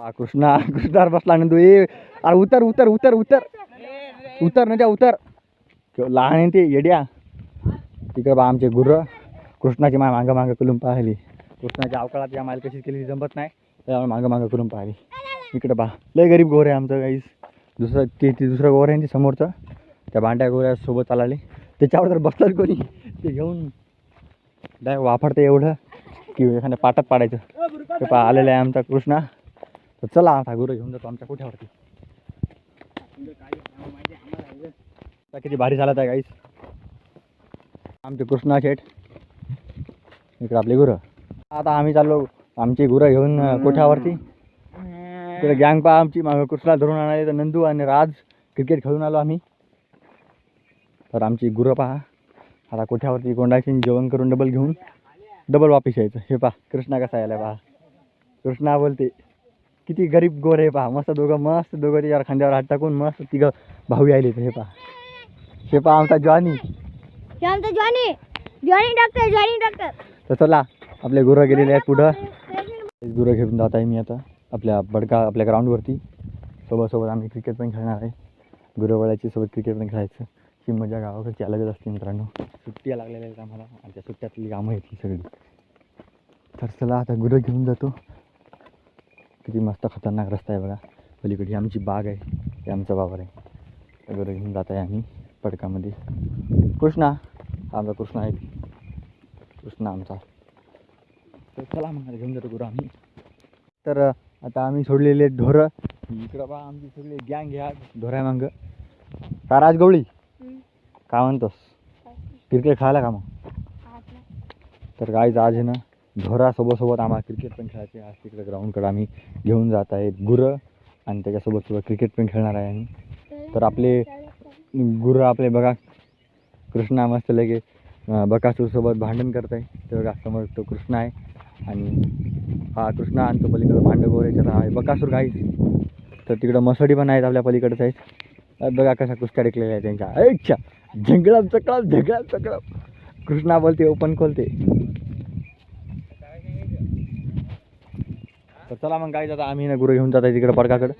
हा कृष्णा कृष्णावर बसला नंदू ए अरे उतर उतर उतर उतर. उतर नद्या त्या उतर लहान आहे ते येड्या. तिकडे बा आमचे गुर्र कृष्णाची माय मागं मागं कलून पाहिली. कृष्णाच्या अवकाळात या माल कशी केली जमत नाही. त्यामुळे मागं मागं करून पाहिली. इकडे बा लय गरीब गोर आहे आमचं काहीच दुसरं ते ते दुसरं गोर आहे ते समोरचं. त्या भांड्या गोऱ्या सोबत चालले. त्याच्यावर तर बसलं कोणी. ते घेऊन डाय वापरते एवढं की एखाद्या पाटात पाडायचं. ते पा आलेलं आहे आमचा कृष्णा. तर चला आता गुरं घेऊन जातो आमच्या कोठ्यावरती. आता किती भारी झाला आहे गाईस आमचे कृष्णा शेठ. इकडे आपली गुरं. आता आम्ही चाललो आमची गुरं घेऊन कोठ्यावरती. तिकडे गँग पा आमची मागं कृष्णा धरून आणाले तर नंदू आणि राज क्रिकेट खेळून आलो आम्ही. तर आमची गुरं पहा. आता कोठ्यावरती कोंडायची जेवण करून डबल घेऊन डबल वापिस यायचं. हे पहा कृष्णा कसा यायला पहा. कृष्णा बोलते किती गरीब गोर आहे पहा. मस्त दोघं मस्त दोघं त्याच्यावर खांद्यावर हात टाकून मस्त तिघं भाऊ यायले हे पहा. हे पहा आमचा जॉनी. हे आमचं Johnny. Johnny doctor Johnny doctor तर चला आपले गुरं गेलेले आहेत पुढं. गुरं घेऊन जात आहे मी आता आपल्या बडका आपल्या ग्राउंडवरती सोबत सोबत आम्ही क्रिकेट पण खेळणार आहे. गुरंवळ्याची सोबत क्रिकेट पण खेळायचं. ही मजा गावाकडची अलगच असते मित्रांनो. सुट्ट्या लागलेल्या आहेत आम्हाला. आणि त्या सुट्ट्यातली कामं आहेत ही सगळी. तर चला आता गुरं घेऊन जातो. किती मस्त खतरनाक रस्ता आहे बघा. पलीकडे ही आमची बाग आहे. हे आमचा वावर आहे. गुरं घेऊन जात आहे आम्ही पडकामध्ये. कृष्णा. हा आमचा कृष्णा आहे. कृष्णा आमचा. तर चला मग घेऊन जातो गुरं आम्ही. तर आता आम्ही सोडलेले ढोरं. इकडं बा आमची सगळी गँग ह्या ढोऱ्या मागं का राजगवळी काय म्हणतोस? क्रिकेट खेळायला का मग? तर गायचं आज आहे ना ढोरासोबतसोबत आम्हाला क्रिकेट पण खेळायचे. आज तिकडे ग्राउंडकडे आम्ही घेऊन जात आहेत गुरं आणि त्याच्यासोबत सोबत क्रिकेट पण खेळणार आहे आम्ही. तर आपले गुरं आपले बघा कृष्णा मस्त लगे बकासूरसोबत भांडण करत आहे. तर बघा समोर तो कृष्णा आहे आणि हा कृष्णा आणि तो पलीकडं भांडगोर याच्यात आहे. बकासूर गाईस तर तिकडं मसडी पण आहेत आपल्या पलीकडचं आहेत. बघा कशा कुस्त्या टेकलेल्या आहेत त्यांच्या. ऐच्छा! झिंगडाम चकळम झिंगडाम चकळम. कृष्णा बोलते ओपन खोलते. तर चला मग काय आता आम्ही ना गुरु घेऊन जाता तिकडं पडकाकडं